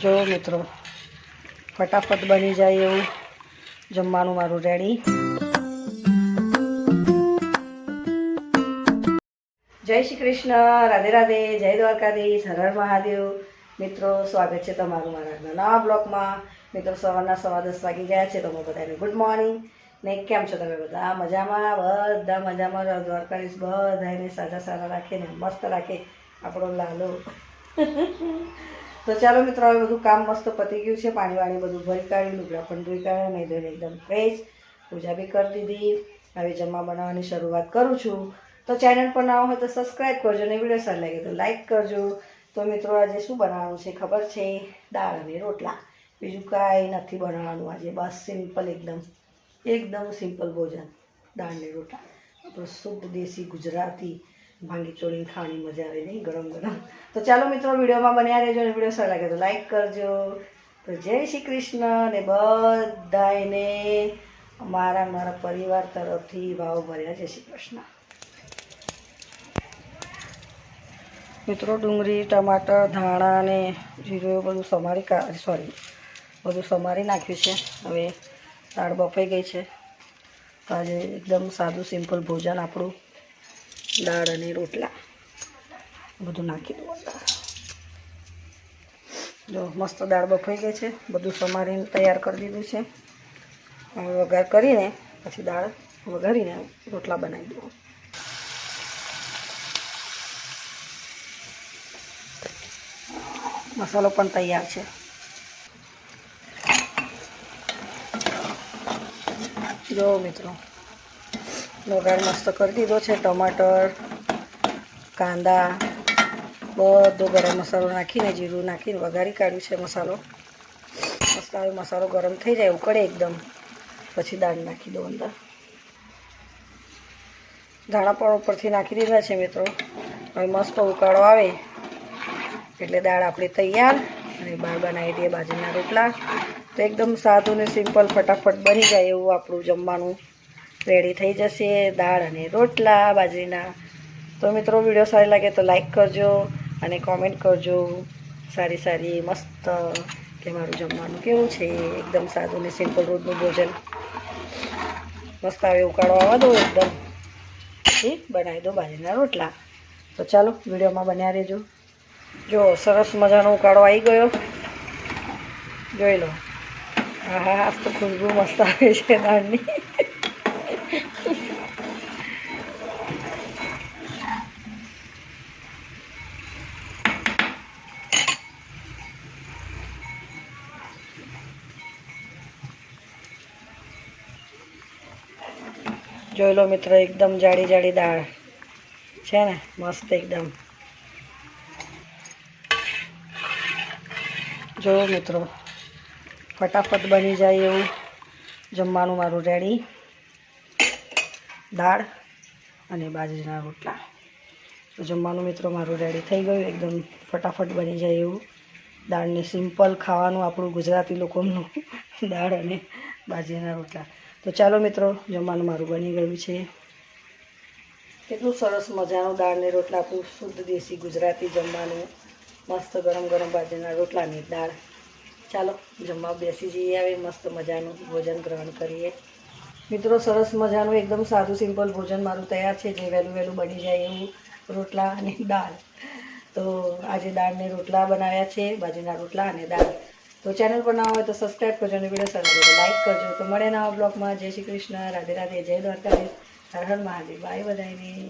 જો મિત્રો, ફટાફટ બની જાય એવું જમવાનું મારું રેડી જય શ્રી કૃષ્ણ, રાધે રાધે, જય દ્વારકાધીશ, હર હર મહાદેવ. મિત્રો, સ્વાગત છે તમારું મારા નવા બ્લોગમાં મિત્રો, સવારના સવા દસ વાગી ગયા છે તમે બધાને ગુડ મોર્નિંગ ને કેમ છો તમે બધા? મજામાં? બધા મજામાં. રહો દ્વારકાધીશ બધાને સાજા સારા રાખે ને મસ્ત રાખે આપણો લાલો. તો ચાલો મિત્રો, હવે બધું કામ મસ્ત પતી ગયું છે. પાણી વાણી બધું ભરી કાઢ્યું લુગડા પણ ધોઈ કાઢ્યા નહીં ધોઈને એકદમ ફ્રેશ પૂજા બી કરી દીધી. હવે જમવા બનાવવાની શરૂઆત કરું છું. તો ચેનલ પર ના હોય તો સબસ્ક્રાઈબ કરજો અને વીડિયો સારી લાગે તો લાઈક કરજો. તો મિત્રો, આજે શું બનાવવાનું છે ખબર છે? દાળ અને રોટલા. બીજું કાંઈ નથી બનાવવાનું આજે. બસ સિમ્પલ એકદમ એકદમ સિમ્પલ ભોજન. દાળ ને રોટલા. આપણું શુદ્ધ દેશી ગુજરાતી ભાંગી ચોળીને ખાવાની મજા આવે નહીં, ગરમ ગરમ. તો ચાલો મિત્રો, વિડીયોમાં બન્યા રહેજો અને વીડિયો સારો લાગે તો લાઈક કરજો. તો જય શ્રી કૃષ્ણ અને બધાને મારા મારા પરિવાર તરફથી ભાવ ભર્યા. જય શ્રી કૃષ્ણ. મિત્રો, ડુંગળી, ટમાટર, ધાણા અને જીરું બધું સમારી સોરી બધું સમારી નાખ્યું છે. હવે દાળ બફાઈ ગઈ છે. તો આજે એકદમ સાદું સિમ્પલ ભોજન આપણું દાળ અને રોટલા. બધું નાખી દઉં જો, મસ્ત દાળ બફાઈ ગઈ છે. બધું સમારીને તૈયાર કરી દીધું છે. હવે વઘાર કરીને, પછી દાળ વઘારીને રોટલા બનાવી દઉં. મસાલો પણ તૈયાર છે. જો મિત્રો વઘાર મસ્ત કરી દીધો છે. ટમાટર, કાંદા, બધો ગરમ મસાલો નાખીને, જીરું નાખીને વઘારી કાઢ્યું છે મસાલો. મસ્ત આવે મસાલો ગરમ થઈ જાય, ઉકળે એકદમ. પછી દાળ નાખી દો અંદર. ધાણા પણ ઉપરથી નાખી દીધા છે મિત્રો. હવે મસ્ત ઉકાળો આવે. એટલે દાળ આપણી તૈયાર અને બહાર બનાવી દઈએ બાજરીના રોટલા. તો એકદમ સાદું ને સિમ્પલ ફટાફટ બની જાય એવું આપણું જમવાનું. રેડી થઈ જશે દાળ અને રોટલા બાજરીના. તો મિત્રો વીડિયો સારી લાગે તો લાઈક કરજો અને કોમેન્ટ કરજો. સારી સારી મસ્ત કે મારું જમવાનું કેવું છે? એકદમ સાદું ને સિમ્પલ રોજનું ભોજન. મસ્ત આવે ઉકાળો આવવા દો એકદમ. બનાવી દો બાજરીના રોટલા. તો ચાલો, વિડીયોમાં બન્યા રહેજો. જો, સરસ મજાનો ઉકાળો આવી ગયો. જોઈ લો. હા હા આજ તો ખુશ્બુ મસ્ત આવે છે દાળની. જોઈ લો મિત્રો, એકદમ જાડી જાડી દાળ. છે ને? મસ્ત એકદમ. જોયો મિત્રો, ફટાફટ બની જાય એવું જમવાનું મારું રેડી દાળ અને બાજરીના રોટલા. તો જમવાનું મિત્રો મારું રેડી થઈ ગયું, એકદમ ફટાફટ બની જાય એવું. દાળને સિમ્પલ ખાવાનું આપણું ગુજરાતી લોકોનું દાળ અને બાજરીના રોટલા. તો ચાલો મિત્રો, જમવાનું મારું બની ગયું છે. કેટલું સરસ મજાનું દાળને રોટલા આપણું શુદ્ધ દેશી ગુજરાતી જમવાનું, મસ્ત ગરમ ગરમ બાજરીના રોટલાની દાળ. ચાલો જમવા બેસી જઈએ આવે મસ્ત મજાનું ભોજન ગ્રહણ કરીએ. મિત્રો, સરસ મજાનું, એકદમ સાદું, સિમ્પલ ભોજન મારું તૈયાર છે, જે વહેલું વહેલું બની જાય એવું રોટલા અને દાળ. તો આજે દાળને રોટલા બનાવ્યા છે બાજરીના રોટલા અને દાળ. તો ચેનલ પર ના હોય તો સબસ્ક્રાઈબ કરજો અને વીડિયો સારો લાગે લાઇક કરજો. તો મળે નવા બ્લોગમાં જય શ્રી કૃષ્ણ. રાધે રાધે. જય દ્વારકાધીશ. હર હર મહાદેવ. બાય બધાને